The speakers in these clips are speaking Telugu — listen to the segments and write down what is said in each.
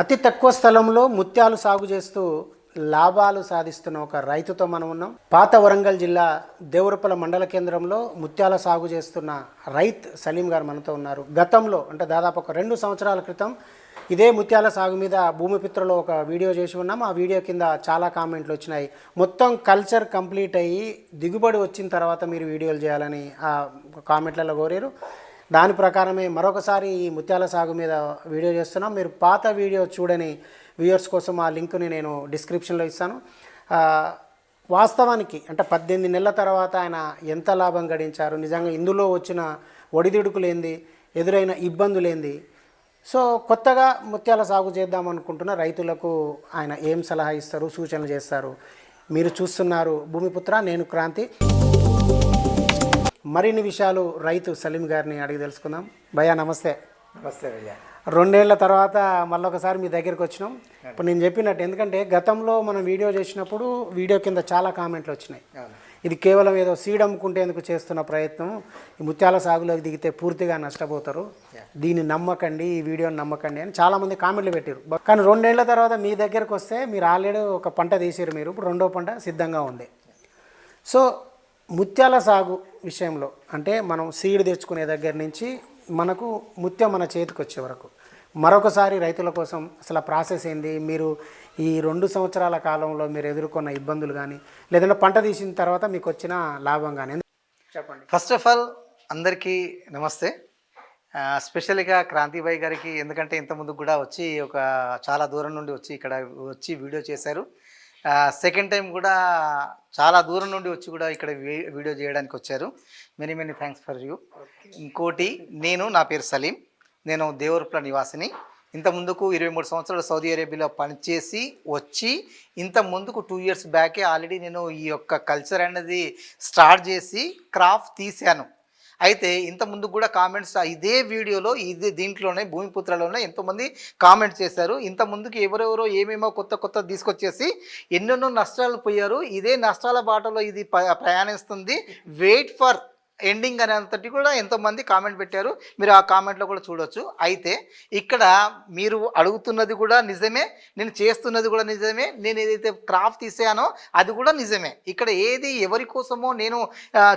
అతి తక్కువ స్థలంలో ముత్యాలు సాగు చేస్తూ లాభాలు సాధిస్తున్న ఒక రైతుతో మనం ఉన్నాం. పాత వరంగల్ జిల్లా దేవరపల మండల కేంద్రంలో ముత్యాల సాగు చేస్తున్న రైత్ సలీం గారు మనతో ఉన్నారు. గతంలో అంటే దాదాపు ఒక రెండు సంవత్సరాల క్రితం ఇదే ముత్యాల సాగు మీద భూమిపిత్రలో ఒక వీడియో చేసి ఉన్నాం. ఆ వీడియో కింద చాలా కామెంట్లు వచ్చినాయి. మొత్తం కల్చర్ కంప్లీట్ అయ్యి దిగుబడి వచ్చిన తర్వాత మీరు వీడియోలు చేయాలని ఆ కామెంట్లలో కోరారు. దాని ప్రకారమే మరొకసారి ఈ ముత్యాల సాగు మీద వీడియో చేస్తున్నాం. మీరు పాత వీడియో చూడని వ్యూయర్స్ కోసం ఆ లింక్ని నేను డిస్క్రిప్షన్లో ఇస్తాను. వాస్తవానికి అంటే పద్దెనిమిది నెలల తర్వాత ఆయన ఎంత లాభం గడించారు నిజంగా ఇందులో వచ్చిన ఒడిదుడుకులేంది ఎదురైన ఇబ్బందులేంది. సో కొత్తగా ముత్యాల సాగు చేద్దాం అనుకుంటున్న రైతులకు ఆయన ఏం సలహా ఇస్తారు సూచనలు చేస్తారు? మీరు చూస్తున్నారు భూమిపుత్ర నేను క్రాంతి. మరిన్ని విషయాలు రైతు సలీం గారిని అడిగి తెలుసుకుందాం. భయ్యా నమస్తే. నమస్తే భయ్యా. రెండేళ్ళ తర్వాత మళ్ళీ ఒకసారి మీ దగ్గరికి వచ్చినాం. ఇప్పుడు నేను చెప్పినట్టు ఎందుకంటే గతంలో మనం వీడియో చేసినప్పుడు వీడియో కింద చాలా కామెంట్లు వచ్చినాయి. ఇది కేవలం ఏదో సీడ్ అమ్ముకుంటేందుకు చేస్తున్న ప్రయత్నం. ఈ ముత్యాల సాగులోకి దిగితే పూర్తిగా నష్టపోతారు. దీన్ని నమ్మకండి ఈ వీడియోని నమ్మకండి అని చాలామంది కామెంట్లు పెట్టారు కానీ రెండేళ్ళ తర్వాత మీ దగ్గరకు వస్తే మీరు ఆల్రెడీ ఒక పంట తీసారు మీరు. ఇప్పుడు రెండో పంట సిద్ధంగా ఉంది. సో ముత్యాల సాగు విషయంలో అంటే మనం సీడ్ తెచ్చుకునే దగ్గర నుంచి మనకు ముత్యం మన చేతికి వచ్చే వరకు. మరొకసారి రైతుల కోసం అసలు ప్రాసెస్ ఏంది? మీరు ఈ రెండు సంవత్సరాల కాలంలో మీరు ఎదుర్కొన్న ఇబ్బందులు కానీ లేదంటే పంట తీసిన తర్వాత మీకు వచ్చిన లాభం కానీ చెప్పండి? ఫస్ట్ ఆఫ్ ఆల్ అందరికీ నమస్తే. స్పెషల్గా క్రాంతిబాయి గారికి ఎందుకంటే ఇంతకుముందు కూడా వచ్చి ఒక చాలా దూరం నుండి వచ్చి ఇక్కడ వచ్చి వీడియో చేశారు. సెకండ్ టైం కూడా చాలా దూరం నుండి వచ్చి కూడా ఇక్కడ వీడియో చేయడానికి వచ్చారు. Many many thanks for you ఇంకోటి నేను నా పేరు సలీం. నేను దేవరపుల నివాసిని. ఇంత ముందుకు ఇరవై మూడు సంవత్సరాలు సౌదీ అరేబియాలో పనిచేసి వచ్చి ఇంత ముందుకు టూ ఇయర్స్ బ్యాకే ఆల్రెడీ నేను ఈ యొక్క కల్చర్ అనేది స్టార్ట్ చేసి క్రాఫ్ట్ తీశాను. అయితే ఇంత ముందు కూడా కామెంట్స్ ఇదే వీడియోలో ఇదే దీంట్లోనే భూమిపుత్రలోనే ఎంతోమంది కామెంట్స్ చేశారు. ఇంత ముందుకు ఎవరెవరో ఏమేమో కొత్త కొత్త తీసుకొచ్చేసి ఎన్నెన్నో నష్టాలు పోయారు. ఇదే నష్టాల బాటలో ఇది ప్రయాణిస్తుంది. వెయిట్ ఫర్ ఎండింగ్ అనేంతటి కూడా ఎంతోమంది కామెంట్ పెట్టారు. మీరు ఆ కామెంట్లో కూడా చూడొచ్చు. అయితే ఇక్కడ మీరు అడుగుతున్నది కూడా నిజమే నేను చేస్తున్నది కూడా నిజమే నేను ఏదైతే క్రాఫ్ట్ తీసానో అది కూడా నిజమే. ఇక్కడ ఏది ఎవరి కోసమో నేను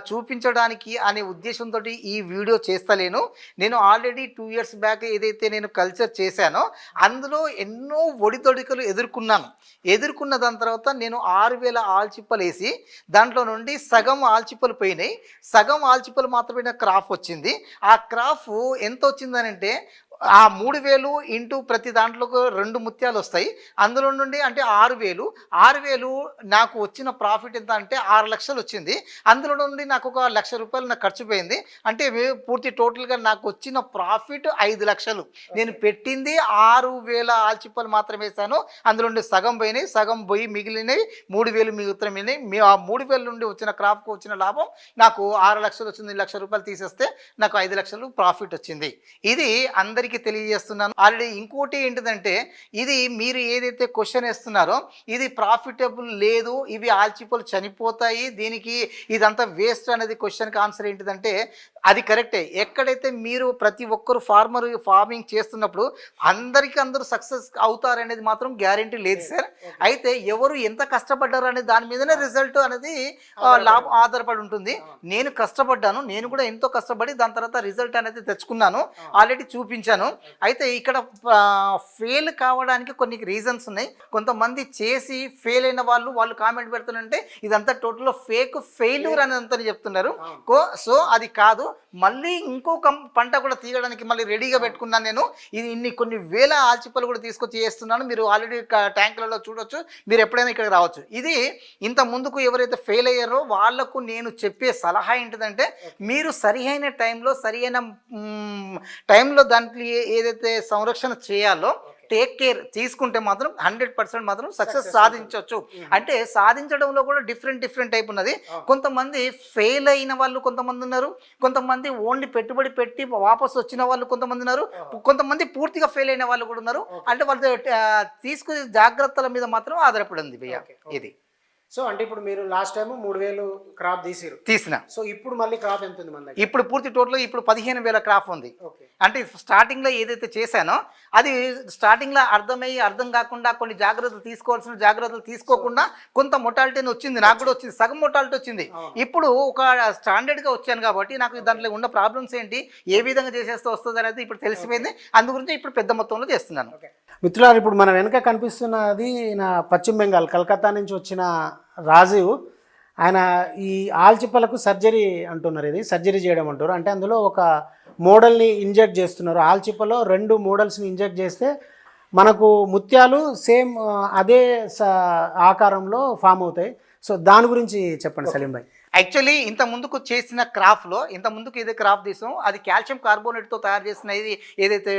చూపించడానికి అనే ఉద్దేశంతో ఈ వీడియో చేస్తలేను. నేను ఆల్రెడీ టూ ఇయర్స్ బ్యాక్ ఏదైతే నేను కల్చర్ చేశానో అందులో ఎన్నో ఒడిదొడికలు ఎదుర్కొన్నాను. ఎదుర్కొన్న దాని తర్వాత నేను ఆరు వేల ఆల్చిప్పలు వేసి దాంట్లో నుండి సగం ఆల్చిప్పలు పోయినాయి. సగం ఆల్చిప్పలు మాత్రమే క్రాఫ్ వచ్చింది. ఆ క్రాఫ్ ఎంత వచ్చిందనంటే ఆ మూడు వేలు ఇంటూ ప్రతి దాంట్లోకి రెండు ముత్యాలు వస్తాయి. అందులో నుండి అంటే ఆరు వేలు. ఆరు వేలు నాకు వచ్చిన ప్రాఫిట్ ఎంత అంటే ఆరు లక్షలు వచ్చింది. అందులో నుండి నాకు ఒక లక్ష రూపాయలు నాకు ఖర్చు పోయింది. అంటే పూర్తి టోటల్గా నాకు వచ్చిన ప్రాఫిట్ ఐదు లక్షలు. నేను పెట్టింది ఆరు వేల ఆల్చిప్పలు మాత్రమే వేసాను అందులో నుండి సగం పోయినాయి సగం పోయి మిగిలినవి మూడు వేలు మిగులుతున్నాయి మీ ఆ మూడు వేల నుండి వచ్చిన క్రాప్కి వచ్చిన లాభం నాకు ఆరు లక్షలు వచ్చింది లక్ష రూపాయలు తీసేస్తే నాకు ఐదు లక్షలు ప్రాఫిట్ వచ్చింది. ఇది అందరికీ తెలియజేస్తున్నాను. ఆల్రెడీ ఇంకోటి ఏంటిదంటే ఇది మీరు ఏదైతే క్వశ్చన్ వేస్తున్నారో ఇది ప్రాఫిటబుల్ లేదు ఇవి ఆల్చిపోలు చనిపోతాయి దీనికి ఇదంతా వేస్ట్ అనేది క్వశ్చన్కి ఆన్సర్ ఏంటిదంటే అది కరెక్టే. ఎక్కడైతే మీరు ప్రతి ఒక్కరు ఫార్మర్ ఫార్మింగ్ చేస్తున్నప్పుడు అందరికీ అందరూ సక్సెస్ అవుతారనేది మాత్రం గ్యారంటీ లేదు సార్. అయితే ఎవరు ఎంత కష్టపడ్డారు అనే దాని మీదనే రిజల్ట్ అనేది లాభం ఆధారపడి ఉంటుంది. నేను కష్టపడ్డాను నేను కూడా ఎంతో కష్టపడి దాని తర్వాత రిజల్ట్ అనేది తెచ్చుకున్నాను ఆల్రెడీ చూపించాను. అయితే ఇక్కడ ఫెయిల్ కావడానికి కొన్ని రీజన్స్ ఉన్నాయి. కొంతమంది చేసి ఫెయిల్ అయిన వాళ్ళు వాళ్ళు కామెంట్ పెడుతుంటే ఇదంతా టోటల్ ఫేక్ ఫెయిల్యూర్ అని అంతా చెప్తున్నారు. సో అది కాదు. మళ్ళీ ఇంకో పంట కూడా తీయడానికి మళ్ళీ రెడీగా పెట్టుకున్నాను నేను. ఇది ఇన్ని కొన్ని వేల ఆల్చిప్పలు కూడా తీసుకొచ్చి చేస్తున్నాను. మీరు ఆల్రెడీ ట్యాంకులలో చూడొచ్చు. మీరు ఎప్పుడైనా ఇక్కడికి రావచ్చు. ఇది ఇంత ముందుకు ఎవరైతే ఫెయిల్ అయ్యారో వాళ్ళకు నేను చెప్పే సలహా ఏంటిదంటే మీరు సరియైన టైంలో సరియైన మ్, టైంలో దాంట్లో ఏదైతే సంరక్షణ చేయాలో టేక్ కేర్ తీసుకుంటే మాత్రం హండ్రెడ్ పర్సెంట్ మాత్రం సక్సెస్ సాధించవచ్చు అంటే సాధించడంలో కూడా డిఫరెంట్ డిఫరెంట్ టైప్ ఉన్నది. కొంతమంది ఫెయిల్ అయిన వాళ్ళు కొంతమంది ఉన్నారు. కొంతమంది ఓన్లీ పెట్టుబడి పెట్టి వాపస్ వచ్చిన వాళ్ళు కొంతమంది ఉన్నారు. కొంతమంది పూర్తిగా ఫెయిల్ అయిన వాళ్ళు కూడా ఉన్నారు. అంటే వాళ్ళు తీసుకునే జాగ్రత్తల మీద మాత్రం ఆధారపడి ఉంది భయ్య ఇది. సో అంటే ఇప్పుడు మీరు లాస్ట్ టైం మూడు వేలు క్రాప్ తీసిరు తీసిన. సో ఇప్పుడు మళ్ళీ క్రాప్ ఎంత ఉంది మన దగ్గర? ఇప్పుడు పూర్తి టోటల్ ఇప్పుడు పదిహేను వేల క్రాఫ్ ఉంది. ఓకే అంటే స్టార్టింగ్లో ఏదైతే చేశానో అది స్టార్టింగ్లో అర్థమయ్యి అర్థం కాకుండా కొన్ని జాగ్రత్తలు తీసుకోవాల్సిన జాగ్రత్తలు తీసుకోకుండా కొంత మొటాలిటీని వచ్చింది. నాకు కూడా వచ్చింది. సగం మొటాలిటీ వచ్చింది. ఇప్పుడు ఒక స్టాండర్డ్గా వచ్చాను కాబట్టి నాకు దాంట్లో ఉన్న ప్రాబ్లమ్స్ ఏంటి? ఏ విధంగా చేసేస్తే వస్తుంది అనేది ఇప్పుడు తెలిసిపోయింది. అందు గురించి ఇప్పుడు పెద్ద మొత్తంలో చేస్తున్నాను. మిత్రులారు ఇప్పుడు మన వెనక కనిపిస్తున్నది నా పశ్చిమ బెంగాల్ కలకత్తా నుంచి వచ్చిన రాజీవ్ ఆయన ఈ ఆల్చిప్పలకు సర్జరీ అంటున్నారు ఇది సర్జరీ చేయడం అంటారు. అంటే అందులో ఒక మోడల్ని ఇంజెక్ట్ చేస్తున్నారు. ఆల్చిప్పలో రెండు మోడల్స్ని ఇంజెక్ట్ చేస్తే మనకు ముత్యాలు సేమ్ అదే ఆకారంలో ఫామ్ అవుతాయి. సో దాని గురించి చెప్పండి సలీం భాయ్. యాక్చువల్లీ ఇంత ముందుకు చేసిన క్రాఫ్ట్లో ఇంత ముందుకు ఏదైతే క్రాఫ్ తీసాం అది కాల్షియం కార్బోనేట్తో తయారు చేసిన ఇది ఏదైతే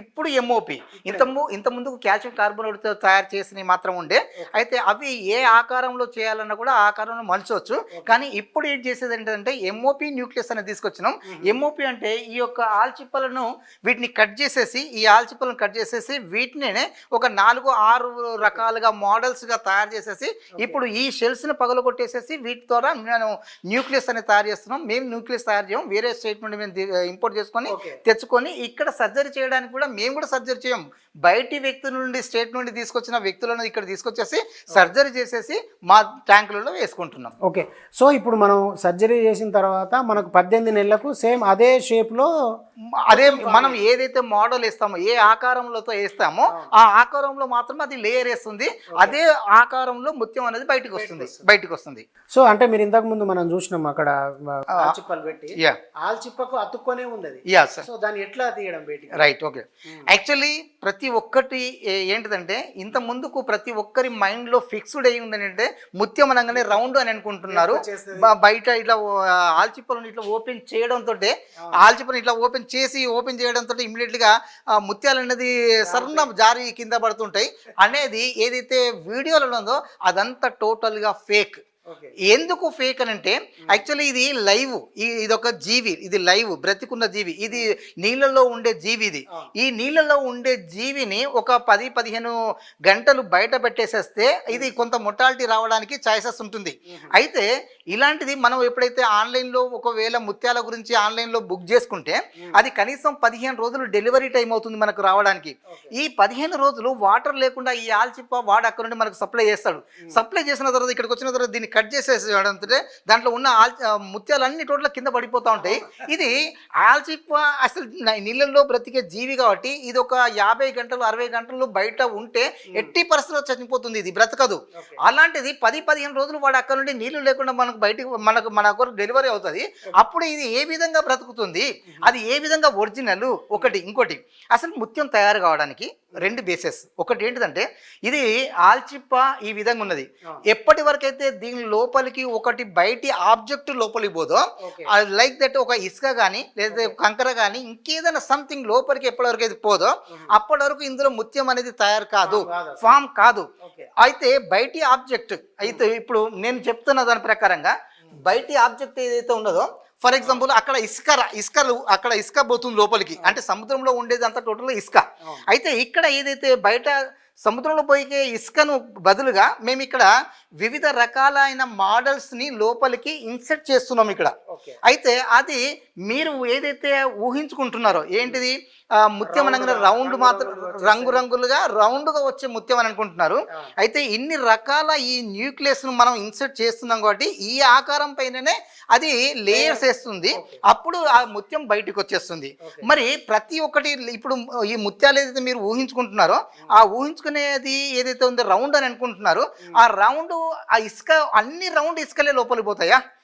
ఇప్పుడు ఎంఓపి ఇంత ఇంత ముందుకు కాల్షియం కార్బోనేట్తో తయారు చేసినవి మాత్రం ఉండే. అయితే అవి ఏ ఆకారంలో చేయాలన్నా కూడా ఆకారంలో మలచవచ్చు కానీ ఇప్పుడు ఏం చేసేది ఏంటంటే ఎంఓపి న్యూక్లియస్ అనేది తీసుకొచ్చినాం. ఎంఓపి అంటే ఈ యొక్క ఆల్చిప్పలను వీటిని కట్ చేసేసి ఈ ఆల్చిప్పలను కట్ చేసేసి వీటిని ఒక నాలుగు ఆరు రకాలుగా మోడల్స్గా తయారు చేసేసి ఇప్పుడు ఈ షెల్స్ని పగలగొట్టేసేసి వీటి ద్వారా నేను న్యూక్లియస్ అనేది తయారు చేస్తున్నాం. మేము న్యూక్లియస్ తయారు చేయం వేరే స్టేట్ నుండి మేము ఇంపోర్ట్ చేసుకొని. తెచ్చుకొని ఇక్కడ సర్జరీ చేయడానికి కూడా మేము కూడా సర్జరీ చేయం బయటి వ్యక్తి నుండి స్టేట్ నుండి తీసుకొచ్చిన వ్యక్తులను ఇక్కడ తీసుకొచ్చేసి సర్జరీ చేసేసి మా ట్యాంకులలో వేసుకుంటున్నాం. ఓకే. సో ఇప్పుడు మనం సర్జరీ చేసిన తర్వాత మనకు పద్దెనిమిది నెలలకు సేమ్ అదే షేప్లో అదే మనం ఏదైతే మోడల్ వేస్తామో ఏ ఆకారంలోతో వేస్తామో ఆ ఆకారంలో మాత్రమే అది లేయర్ వేస్తుంది. అదే ఆకారంలో ముత్యం అనేది బయటకు వస్తుంది. బయటకు వస్తుంది. సో అంటే మీరు ఇంతకు ముందు మనం చూసినాం అక్కడ ఆల్చిప్పలు పెట్టి. యా ఆల్చిప్పకు అతుక్కొనే ఉంది అది సో దాన్ని ఎట్లా తీయడం బయటికి? రైట్ ఓకే యాక్చువల్లీ ప్రతి ఒక్కటి ఏంటిదంటే ఇంత ముందుకు ప్రతి ఒక్కరి మైండ్లో ఫిక్స్డ్ అయి ఉంది అంటే ముత్యం అనగానే రౌండ్ అని అనుకుంటున్నారు. బయట ఇట్లా ఆల్చిప్పలను ఇట్లా ఓపెన్ చేయడంతో ఆల్చిప్పలను ఇట్లా ఓపెన్ చేసి ఓపెన్ చేయడంతో ఇమీడియట్గా ఆ ముత్యాలు అనేది సన్న జారి కింద పడుతుంటాయి. అనేది ఏదైతే వీడియోలో ఉందో అదంతా టోటల్గా ఫేక్. ఎందుకు ఫేక్ అని అంటే యాక్చువల్లీ ఇది లైవ్ ఇది ఒక జీవి ఇది లైవ్ బ్రతికున్న జీవి ఇది నీళ్ళల్లో ఉండే జీవి ఇది. ఈ నీళ్ళల్లో ఉండే జీవిని ఒక పది పదిహేను గంటలు బయట పెట్టేసేస్తే ఇది కొంత మొటాలిటీ రావడానికి ఛాయిసెస్ ఉంటుంది. అయితే ఇలాంటిది మనం ఎప్పుడైతే ఆన్లైన్లో ఒకవేళ ముత్యాల గురించి ఆన్లైన్లో బుక్ చేసుకుంటే అది కనీసం పదిహేను రోజులు డెలివరీ టైం అవుతుంది మనకు రావడానికి. ఈ పదిహేను రోజులు వాటర్ లేకుండా ఈ ఆల్చిప్ప వాడు అక్కడ నుండి మనకు సప్లై చేస్తాడు. సప్లై చేసిన తర్వాత ఇక్కడికి వచ్చిన తర్వాత దీన్ని కట్ చేసేసి దాంట్లో ఉన్న ఆల్ ఆ, ముత్యాలు అన్ని టోటల్ కింద పడిపోతూ ఉంటాయి. ఇది ఆల్చిప్ప అసలు నీళ్ళల్లో బ్రతికే జీవి కాబట్టి ఇది ఒక యాభై గంటలు అరవై గంటలు బయట ఉంటే ఎట్టి పరిస్థితుల్లో చనిపోతుంది ఇది బ్రతకదు. అలాంటిది పది పదిహేను రోజులు వాడు అక్కడ నుండి నీళ్ళు లేకుండా మనకు బయటికి మనకు మన కొరకు డెలివరీ అవుతుంది. అప్పుడు ఇది ఏ విధంగా బ్రతుకుతుంది? అది ఏ విధంగా ఒరిజినల్? ఒకటి ఇంకోటి. అసలు ముత్యం తయారు కావడానికి రెండు బేసెస్ ఒకటి ఏంటిదంటే ఇది ఆల్చిప్ప ఈ విధంగా ఉన్నది. ఎప్పటి వరకు అయితే దీని లోపలికి ఒకటి బయటి ఆబ్జెక్ట్ లోపలికి పోదో లైక్ దట్ ఒక ఇసుక కానీ లేదా కంకర కానీ ఇంకేదైనా సంథింగ్ లోపలికి ఎప్పటి వరకు అయితే పోదో అప్పటి వరకు ఇందులో ముత్యం అనేది తయారు కాదు. ఫామ్ కాదు. అయితే బయటి ఆబ్జెక్ట్ అయితే ఇప్పుడు నేను చెప్తున్న దాని ప్రకారంగా బయటి ఆబ్జెక్ట్ ఏదైతే ఉన్నదో ఫర్ ఎగ్జాంపుల్ అక్కడ ఇసుక ఇసుకలు అక్కడ ఇసుక పోతుంది లోపలికి. అంటే సముద్రంలో ఉండేది అంతా టోటల్ ఇసుక. అయితే ఇక్కడ ఏదైతే బయట సముద్రంలో పోయే ఇసుకను బదులుగా మేము ఇక్కడ వివిధ రకాలైన మోడల్స్ని లోపలికి ఇన్సెట్ చేస్తున్నాం ఇక్కడ. అయితే అది మీరు ఏదైతే ఊహించుకుంటున్నారో ఏంటిది? ముత్యం అనగానే రౌండ్ మాత్రం రంగురంగులుగా వచ్చేసి. రంగు రంగులుగా రౌండ్గా వచ్చే ముత్యం అని అనుకుంటున్నారు. అయితే ఇన్ని రకాల ఈ న్యూక్లియస్ను మనం ఇన్సర్ట్ చేస్తున్నాం కాబట్టి ఈ ఆకారం పైననే అది లేయర్స్ వేస్తుంది. అప్పుడు ఆ ముత్యం బయటకు వచ్చేస్తుంది. మరి ప్రతి ఒక్కటి ఇప్పుడు ఈ ముత్యాలు ఏదైతే మీరు ఊహించుకుంటున్నారో ఆ ఊహించుకునేది ఏదైతే ఉందో రౌండ్ అని అనుకుంటున్నారు ఆ రౌండ్ ఆ ఇసుక అన్ని రౌండ్ ఇసుకలే లోపలికి పోతాయా పో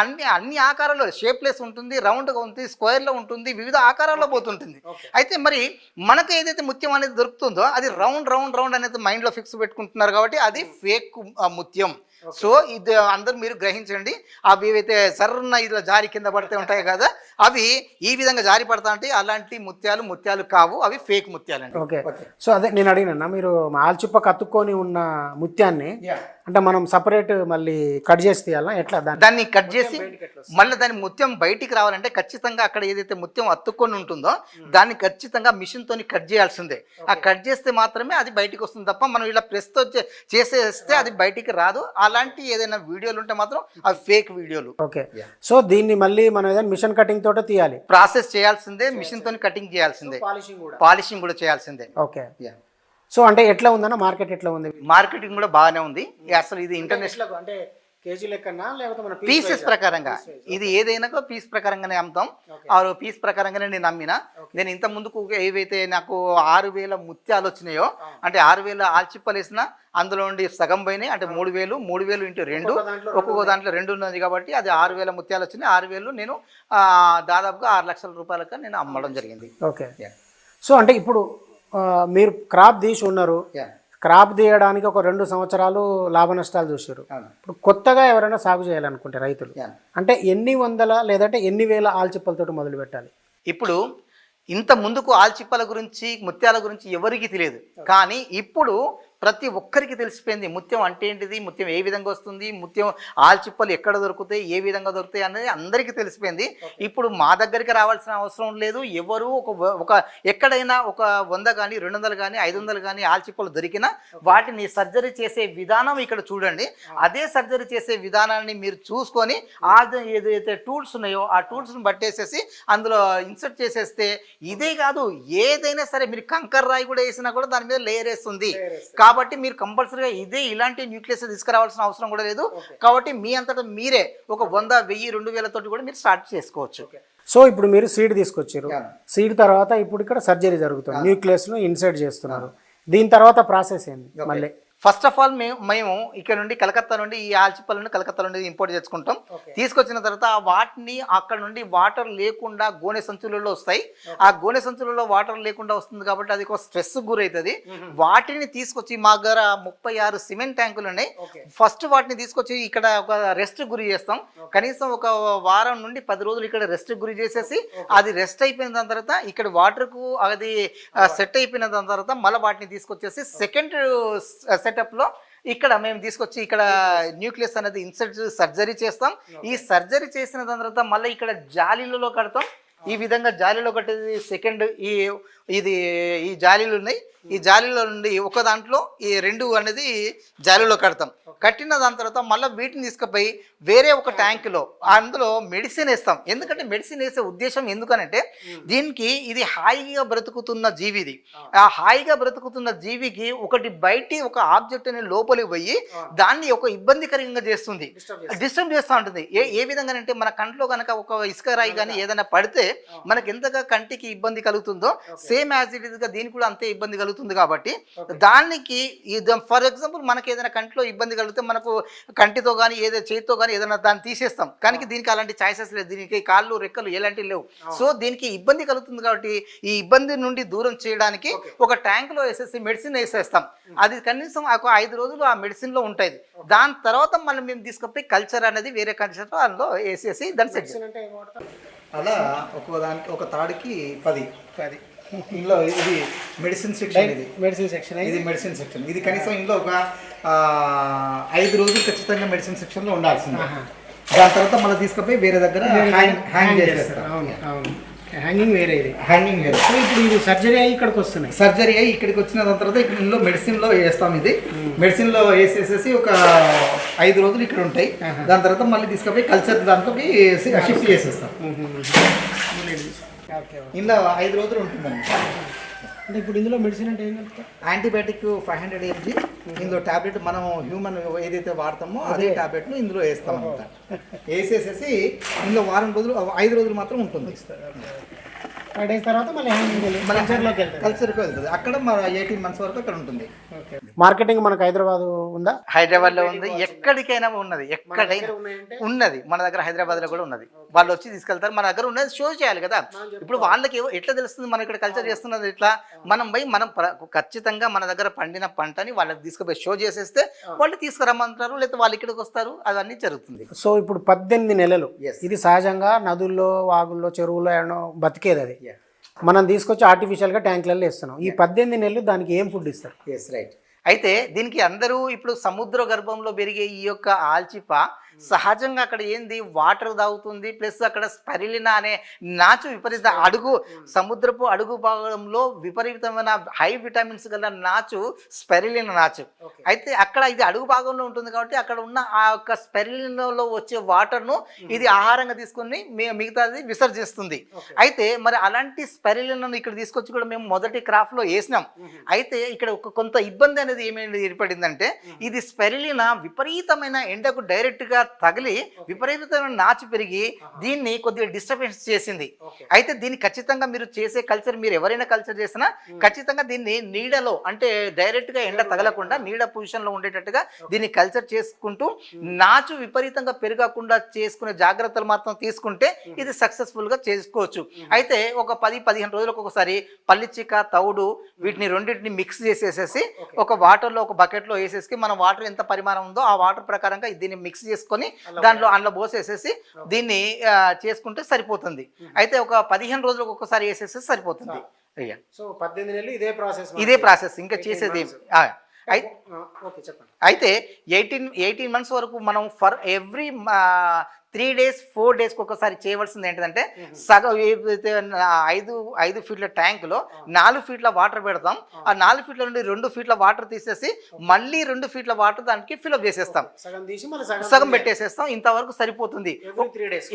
అన్ని అన్ని ఆకారాల్లో షేప్లెస్ ఉంటుంది రౌండ్గా ఉంటుంది స్క్వేర్లో ఉంటుంది వివిధ ఆకారాల్లో పోతుంటుంది. అయితే మరి మనకు ఏదైతే ముత్యం అనేది దొరుకుతుందో అది రౌండ్ రౌండ్ రౌండ్ అనేది మైండ్లో ఫిక్స్ పెట్టుకుంటున్నారు కాబట్టి అది ఫేక్ ముత్యం. సో ఇది అందరూ మీరు గ్రహించండి. అవి ఏవైతే సర్రన ఇలా జారి కింద పడితే ఉంటాయి కదా అవి ఈ విధంగా జారి పడతా ఉంటాయి అలాంటి ముత్యాలు ముత్యాలు కావు. అవి ఫేక్ ముత్యాలండి ఓకే. సో అదే నేను అడిగినా మీరు ఆల్చిప్ప కత్తుకొని ఉన్న ముత్యాన్ని అంటే మనం సపరేట్ మళ్ళీ కట్ చేసి తీయాలా? ఎట్లా? దాన్ని కట్ చేసి? మళ్ళీ దాని ముత్యం బయటికి రావాలంటే ఖచ్చితంగా అక్కడ ఏదైతే ముత్యం అతుక్కొని ఉంటుందో దాన్ని ఖచ్చితంగా మిషన్ తోని కట్ చేయాల్సిందే. ఆ కట్ చేస్తే మాత్రమే అది బయటికి వస్తుంది తప్ప మనం ఇలా ప్రెస్తో చే- చేసేస్తే అది బయటికి రాదు. అలా అలాంటి ఏదైనా వీడియోలు ఉంటే మాత్రం అవి ఫేక్ వీడియోలు. ఓకే. సో దీన్ని మళ్ళీ మనం ఏదైనా మిషన్ కటింగ్ తోట తీయాలి. ప్రాసెస్ చేయాల్సిందే మిషన్ తోని కటింగ్ చేయాల్సిందే. పాలిషింగ్ కూడా. పాలిషింగ్ కూడా చేయాల్సిందే. ఓకే. సో అంటే ఎట్లా ఉందన్న మార్కెట్ ఎట్లా ఉంది? మార్కెటింగ్ కూడా బాగానే ఉంది. అసలు ఇది ఇంటర్నేషనల్ అంటే కేజీ లెక్కనా? లేకపోతే మన పీసెస్ ప్రకారంగా. ఇది ఏదైనా పీస్ ప్రకారంగానే అమ్ముతాం. ఆ పీస్ ప్రకారంగానే నేను అమ్మిన. నేను ఇంత ముందుకు ఏవైతే నాకు ఆరు వేల ముత్యాలు వచ్చినాయో అంటే ఆరు వేల ఆల్చిప్పలు వేసిన అందులో నుండి సగం పోయినాయి. అంటే మూడు వేలు మూడు వేలు ఇంటూ రెండు ఒక్కొక్క దాంట్లో రెండు ఉన్నది కాబట్టి అది ఆరు వేల ముత్యాలు వచ్చినాయి. ఆరు వేలు నేను దాదాపుగా ఆరు లక్షల రూపాయలకు నేను అమ్మడం జరిగింది. ఓకే. సో అంటే ఇప్పుడు మీరు క్రాప్ తీసి ఉన్నారు. క్రాప్ తీయడానికి ఒక రెండు సంవత్సరాలు లాభ నష్టాలు చూసారు ఇప్పుడు కొత్తగా ఎవరైనా సాగు చేయాలనుకుంటే రైతులు అంటే ఎన్ని వందల లేదంటే ఎన్ని వేల ఆల్చిప్పలతోటి మొదలు పెట్టాలి? ఇప్పుడు ఇంత ముందుకు ఆల్చిప్పల గురించి ముత్యాల గురించి ఎవరికి తెలియదు. కానీ ఇప్పుడు ప్రతి ఒక్కరికి తెలిసిపోయింది ముత్యం అంటే ఏంటిది? ముత్యం ఏ విధంగా వస్తుంది? ముత్యం ఆల్చిప్పలు ఎక్కడ దొరుకుతాయి? ఏ విధంగా దొరుకుతాయి అనేది అందరికీ తెలిసిపోయింది. ఇప్పుడు మా దగ్గరికి రావాల్సిన అవసరం లేదు. ఎవరు ఒక ఒక ఎక్కడైనా ఒక వంద కానీ రెండు వందలు కానీ ఐదు వందలు కానీ ఆల్చిప్పలు దొరికినా వాటిని సర్జరీ చేసే విధానం ఇక్కడ చూడండి. అదే సర్జరీ చేసే విధానాన్ని మీరు చూసుకొని ఆ ఏదైతే టూల్స్ ఉన్నాయో ఆ టూల్స్ని బట్టేసేసి అందులో ఇన్సర్ట్ చేసేస్తే ఇదే కాదు ఏదైనా సరే మీరు కంకర్ రాయి కూడా వేసినా కూడా దాని మీద లేయర్ వేస్తుంది. కాబట్టి మీరు కంపల్సరీగా ఇదే ఇలాంటి న్యూక్లియస్ తీసుకురావాల్సిన అవసరం కూడా లేదు. కాబట్టి మీ అంతటా మీరే ఒక వంద వెయ్యి రెండు వేలతోటి కూడా మీరు స్టార్ట్ చేసుకోవచ్చు. సో ఇప్పుడు మీరు సీడ్ తీసుకొచ్చారు. సీడ్ తర్వాత ఇప్పుడు ఇక్కడ సర్జరీ జరుగుతుంది. న్యూక్లియస్ను ఇన్సర్ట్ చేస్తున్నారు. దీని తర్వాత ప్రాసెస్ ఏంది? మళ్ళీ. ఫస్ట్ ఆఫ్ ఆల్ మేము మేము ఇక్కడ నుండి కలకత్తా నుండి ఈ ఆల్చిప్పలను కలకత్తా నుండి ఇంపోర్ట్ చేసుకుంటాం. తీసుకొచ్చిన తర్వాత వాటిని అక్కడ నుండి వాటర్ లేకుండా గోనె సంచులలో వస్తాయి. ఆ గోనె సంచులలో వాటర్ లేకుండా వస్తుంది కాబట్టి అది ఒక స్ట్రెస్ గురవుతుంది. వాటిని తీసుకొచ్చి మా దగ్గర ముప్పై ఆరు సిమెంట్ ట్యాంకులు ఉన్నాయి. ఫస్ట్ వాటిని తీసుకొచ్చి ఇక్కడ ఒక రెస్ట్ గురి చేస్తాం. కనీసం ఒక వారం నుండి పది రోజులు ఇక్కడ రెస్ట్ గురి చేసేసి అది రెస్ట్ అయిపోయిన దాని తర్వాత ఇక్కడ వాటర్కు అది సెట్ అయిపోయిన దాని తర్వాత మళ్ళీ వాటిని తీసుకొచ్చేసి సెకండ్ సెటప్లో ఇక్కడ మేము తీసుకొచ్చి ఇక్కడ న్యూక్లియస్ అనేది ఇన్సర్ట్ సర్జరీ చేస్తాం. ఈ సర్జరీ చేసిన దాని తర్వాత మళ్ళీ ఇక్కడ జాలీలలో కడతాం. ఈ విధంగా జాలీలో కట్టేది సెకండ్ ఈ ఇది ఈ జాలీలు ఉన్నాయి. ఈ జాలీలో నుండి ఒక దాంట్లో ఈ రెండు అనేది జాలీలో కడతాం. కట్టిన దాని తర్వాత మళ్ళీ వీటిని తీసుకుపోయి వేరే ఒక ట్యాంకులో అందులో మెడిసిన్ వేస్తాం. ఎందుకంటే మెడిసిన్ వేసే ఉద్దేశం ఎందుకనంటే దీనికి ఇది హాయిగా బ్రతుకుతున్న జీవి ఇది ఆ హాయిగా బ్రతుకుతున్న జీవికి ఒకటి బయటి ఒక ఆబ్జెక్ట్ అనే లోపలికి పోయి దాన్ని ఒక ఇబ్బందికరంగా చేస్తుంది. డిస్టర్బ్ చేస్తూ ఉంటుంది. ఏ ఏ విధంగా అంటే మన కంట్లో కనుక ఒక ఇసుక రాయి కానీ ఏదైనా పడితే మనకి ఎంతగా కంటికి ఇబ్బంది కలుగుతుందో సేమ్ యాజ్ ఇట్గా దీనికి కూడా అంతే ఇబ్బంది కలుగుతుంది కాబట్టి దానికి ఫర్ ఎగ్జాంపుల్ మనకి ఏదైనా కంటిలో ఇబ్బంది కలిగితే మనకు కంటితో కానీ ఏదో చేతితో కానీ ఏదైనా దాన్ని తీసేస్తాం. కానీ దీనికి అలాంటి ఛాయిసెస్ లేదు దీనికి కాళ్ళు రెక్కలు ఎలాంటివి లేవు. సో దీనికి ఇబ్బంది కలుగుతుంది కాబట్టి ఈ ఇబ్బంది నుండి దూరం చేయడానికి ఒక ట్యాంక్లో వేసేసి మెడిసిన్ వేసేస్తాం. అది కనీసం ఒక ఐదు రోజులు ఆ మెడిసిన్లో ఉంటుంది దాని తర్వాత మళ్ళీ మేము తీసుకుపోయి కల్చర్ అనేది వేరే కల్చర్ అందులో వేసేసి దాన్ని సెట్ అలా ఒక దానికి ఒక తాడికి పది. పది. ఇందులో ఇది మెడిసిన్ సెక్షన్ ఇది. మెడిసిన్ సెక్షన్ ఇది మెడిసిన్ సెక్షన్ ఇది కనీసం ఇందులో ఒక ఐదు రోజులు ఖచ్చితంగా మెడిసిన్ సెక్షన్లో ఉండాల్సింది. దాని తర్వాత మళ్ళీ తీసుకుపోయి వేరే దగ్గర హ్యాంగ్ చేసేస్తారు. అవును అవును. హ్యాంగింగ్ వేరే ఇది. హ్యాంగింగ్ వేరే. సో ఇప్పుడు ఇది సర్జరీ అయ్యి ఇక్కడికి వస్తున్నాయి. సర్జరీ అయ్యి ఇక్కడికి వచ్చిన దాని తర్వాత ఇక్కడ ఇందులో మెడిసిన్లో వేస్తాం ఇది. మెడిసిన్లో వేసేసేసి ఒక ఐదు రోజులు ఇక్కడ ఉంటాయి. దాని తర్వాత మళ్ళీ తీసుకుపోయి కల్చర్ దాంట్లోకి షిఫ్ట్ చేసేస్తాం. ఇందులో ఐదు రోజులు ఉంటుందండి. అంటే ఇప్పుడు ఇందులో మెడిసిన్ అంటే ఏం యాంటీబయాటిక్ ఫైవ్ హండ్రెడ్ ఎంజీ ఇందులో టాబ్లెట్ మనం హ్యూమన్ ఏదైతే వాడతామో అదే. టాబ్లెట్ను ఇందులో వేస్తాం అనమాట వేసేసేసి ఇందులో వారం రోజులు ఐదు రోజులు మాత్రం ఉంటుంది. ఫైవ్ డేస్ తర్వాత మళ్ళీ కల్చర్లోకి వెళ్తారు. కల్చర్కి వెళ్తుంది. అక్కడ మన ఎయిటీన్ మంత్స్ వరకు అక్కడ ఉంటుంది. ఓకే మార్కెటింగ్ మనకు హైదరాబాద్ ఉందా? హైదరాబాద్లో ఉంది. ఎక్కడికైనా ఉన్నది. ఎక్కడైనా ఉన్నది. మన దగ్గర హైదరాబాద్లో కూడా ఉన్నది. వాళ్ళు వచ్చి తీసుకెళ్తారు. మన దగ్గర ఉన్నది షో చేయాలి కదా. ఇప్పుడు వాళ్ళకి ఎట్లా తెలుస్తుంది మనం ఇక్కడ కల్చర్ చేస్తున్నది ఎట్లా? మనం పోయి మనం ఖచ్చితంగా మన దగ్గర పండిన పంటని వాళ్ళకి తీసుకుపోయి షో చేసేస్తే వాళ్ళు తీసుకురమ్మంటారు లేకపోతే వాళ్ళు ఇక్కడికి వస్తారు. అవన్నీ జరుగుతుంది. సో ఇప్పుడు పద్దెనిమిది నెలలు. ఇది సహజంగా నదుల్లో వాగుల్లో చెరువుల్లో ఏమో బతికేది అది. మనం తీసుకొచ్చి ఆర్టిఫిషియల్గా ట్యాంకులలో ఇస్తున్నాం ఈ పద్దెనిమిది నెలలు దానికి ఏం ఫుడ్ ఇస్తారు? ఎస్ రైట్ అయితే దీనికి అందరూ ఇప్పుడు సముద్ర గర్భంలో పెరిగే ఈ యొక్క ఆల్చిప సహజంగా అక్కడ ఏంది? వాటర్ తాగుతుంది ప్లస్ అక్కడ స్పరిలినా అనే నాచు విపరీత అడుగు సముద్రపు అడుగు భాగంలో విపరీతమైన హై విటమిన్స్ గల నాచు స్పెరిలిన నాచు. అయితే అక్కడ ఇది అడుగు భాగంలో ఉంటుంది కాబట్టి అక్కడ ఉన్న ఆ యొక్క స్పెరిలినలో వచ్చే వాటర్ను ఇది ఆహారంగా తీసుకుని మిగతాది విసర్జిస్తుంది. అయితే మరి అలాంటి స్పెరిలినను ఇక్కడ తీసుకొచ్చి కూడా మేము మొదటి క్రాఫ్ట్లో వేసినాం అయితే ఇక్కడ ఒక కొంత ఇబ్బంది అనేది ఏమైంది ఏర్పడిందంటే ఇది స్పెరిలిన విపరీతమైన ఎండకు డైరెక్ట్గా తగిలి విపరీతమైన నాచు పెరిగి దీన్ని కొద్దిగా డిస్టర్బెన్స్ చేసింది. అయితే దీన్ని ఖచ్చితంగా మీరు చేసే కల్చర్ మీరు ఎవరైనా కల్చర్ చేసినా ఖచ్చితంగా దీన్ని నీడలో అంటే డైరెక్ట్గా ఎండ తగలకుండా నీడ పొజిషన్లో ఉండేటట్టుగా దీన్ని కల్చర్ చేసుకుంటూ నాచు విపరీతంగా పెరగకుండా చేసుకునే జాగ్రత్తలు మాత్రం తీసుకుంటే ఇది సక్సెస్ఫుల్గా చేసుకోవచ్చు అయితే ఒక పది పదిహేను రోజులకు ఒకసారి పల్లిచిక్క తౌడు వీటిని రెండింటిని మిక్స్ చేసేసేసి ఒక వాటర్లో ఒక బకెట్లో వేసేసి మన వాటర్ ఎంత పరిమాణం ఉందో ఆ వాటర్ ప్రకారంగా దీన్ని మిక్స్ చేసుకొని దాంట్లో అందులో పోసేసేసి దీన్ని చేసుకుంటే సరిపోతుంది. అయితే ఒక పదిహేను రోజులకు ఒకసారి వేసేస్తే సరిపోతుంది. అయ్యా. సో పద్దెనిమిది నెలలు ఇదే ప్రాసెస్ ఇదే ప్రాసెస్ ఇంకా చేసేది అయితే ఎయిటీన్ ఎయిటీన్ మంత్స్ వరకు మనం for every three days four డేస్కి ఒకసారి చేయవలసింది ఏంటంటే సగం ఏదైతే ఐదు ఐదు ఫీట్ల ట్యాంకులో నాలుగు ఫీట్ల వాటర్ పెడతాం. ఆ. నాలుగు ఫీట్ల నుండి రెండు ఫీట్ల వాటర్ తీసేసి మళ్ళీ రెండు ఫీట్ల వాటర్ దానికి ఫిల్అప్ చేసేస్తాం. సగం పెట్టేసేస్తాం. ఇంతవరకు సరిపోతుంది.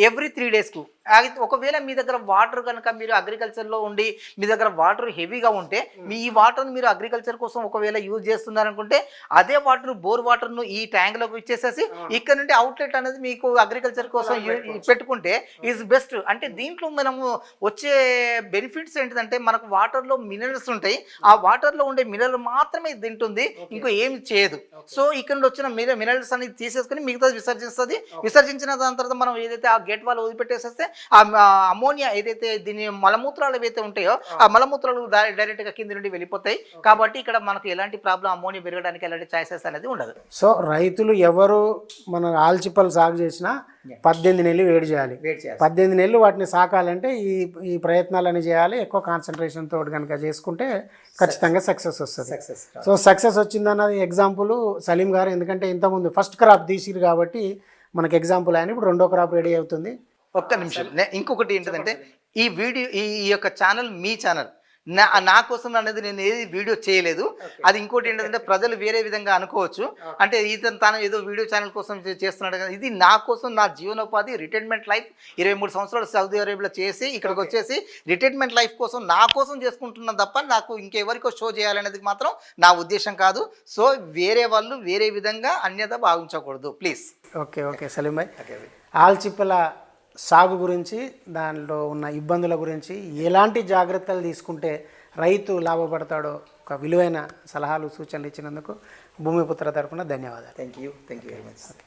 ఎవ్రీ త్రీ డేస్ డేస్కు అయితే ఒకవేళ మీ దగ్గర వాటర్ కనుక మీరు అగ్రికల్చర్లో ఉండి మీ దగ్గర వాటర్ హెవీగా ఉంటే మీ ఈ వాటర్ని మీరు అగ్రికల్చర్ కోసం ఒకవేళ యూజ్ చేస్తున్నారనుకుంటే అదే వాటర్ బోర్ వాటర్ను ఈ ట్యాంక్లోకి ఇచ్చేసేసి ఇక్కడ నుండి అవుట్లెట్ అనేది మీకు అగ్రికల్చర్ కోసం యూ- పెట్టుకుంటే ఈజ్ బెస్ట్. అంటే దీంట్లో మనము వచ్చే బెనిఫిట్స్ ఏంటిదంటే మనకు వాటర్లో మినరల్స్ ఉంటాయి. ఆ వాటర్లో ఉండే మినరల్ మాత్రమే ఇది తింటుంది. ఇంకో ఏమి చేయదు. సో ఇక్కడ నుండి వచ్చిన మినరల్స్ అనేది తీసేసుకొని మిగతా విసర్జిస్తుంది. విసర్జించిన దాని తర్వాత మనం ఏదైతే ఆ గేట్ వాళ్ళు వదిలిపెట్టేసేస్తే ఆ అమోనియా ఏదైతే దీని మలమూత్రాలు ఏవైతే ఉంటాయో ఆ మలమూత్రాలు డైరెక్ట్గా కింద నుండి వెళ్ళిపోతాయి. కాబట్టి ఇక్కడ మనకు ఎలాంటి ప్రాబ్లం అమోనియా పెరగడానికి ఎలాంటి ఛాయిసెస్ అనేది ఉండదు. సో రైతులు ఎవరు మన ఆల్చిప్పలు సాగు చేసినా పద్దెనిమిది నెలలు వేడి చేయాలి. పద్దెనిమిది నెలలు వాటిని సాకాలంటే ఈ ఈ ప్రయత్నాలని చేయాలి. ఎక్కువ కాన్సన్ట్రేషన్ తోటి కనుక చేసుకుంటే ఖచ్చితంగా సక్సెస్ వస్తుంది. సక్సెస్ సో సక్సెస్ వచ్చిందన్నది ఎగ్జాంపుల్ సలీం గారు. ఎందుకంటే ఇంతకుముందు ఫస్ట్ క్రాప్ తీసిరు కాబట్టి మనకి ఎగ్జాంపుల్ ఆయన ఇప్పుడు రెండో క్రాప్ రెడీ అవుతుంది. ఒక్క నిమిషం. ఇంకొకటి ఏంటంటే ఈ వీడియో ఈ ఈ యొక్క ఛానల్ మీ ఛానల్ నా నా కోసం అనేది నేను ఏది వీడియో చేయలేదు. అది ఇంకోటి ఏంటంటే ప్రజలు వేరే విధంగా అనుకోవచ్చు. అంటే ఇతను తాను ఏదో వీడియో ఛానల్ కోసం చేస్తున్నాడు కదా ఇది నా కోసం నా జీవనోపాధి రిటైర్మెంట్ లైఫ్ ఇరవై మూడు సంవత్సరాలు సౌదీ అరేబియాలో చేసి ఇక్కడికి వచ్చేసి రిటైర్మెంట్ లైఫ్ కోసం నా కోసం చేసుకుంటున్నాను తప్ప నాకు ఇంకెవరికో షో చేయాలనేది మాత్రం నా ఉద్దేశం కాదు. సో వేరే వాళ్ళు వేరే విధంగా అన్యత భావించకూడదు. Please. Okay okay Salim bhai. ఆల్చిప్పల సాగు గురించి దానిలో ఉన్న ఇబ్బందుల గురించి ఎలాంటి జాగ్రత్తలు తీసుకుంటే రైతు లాభపడతాడో ఒక విలువైన సలహాలు సూచనలు ఇచ్చినందుకు భూమిపుత్ర తరఫున ధన్యవాదాలు. Thank you thank you very much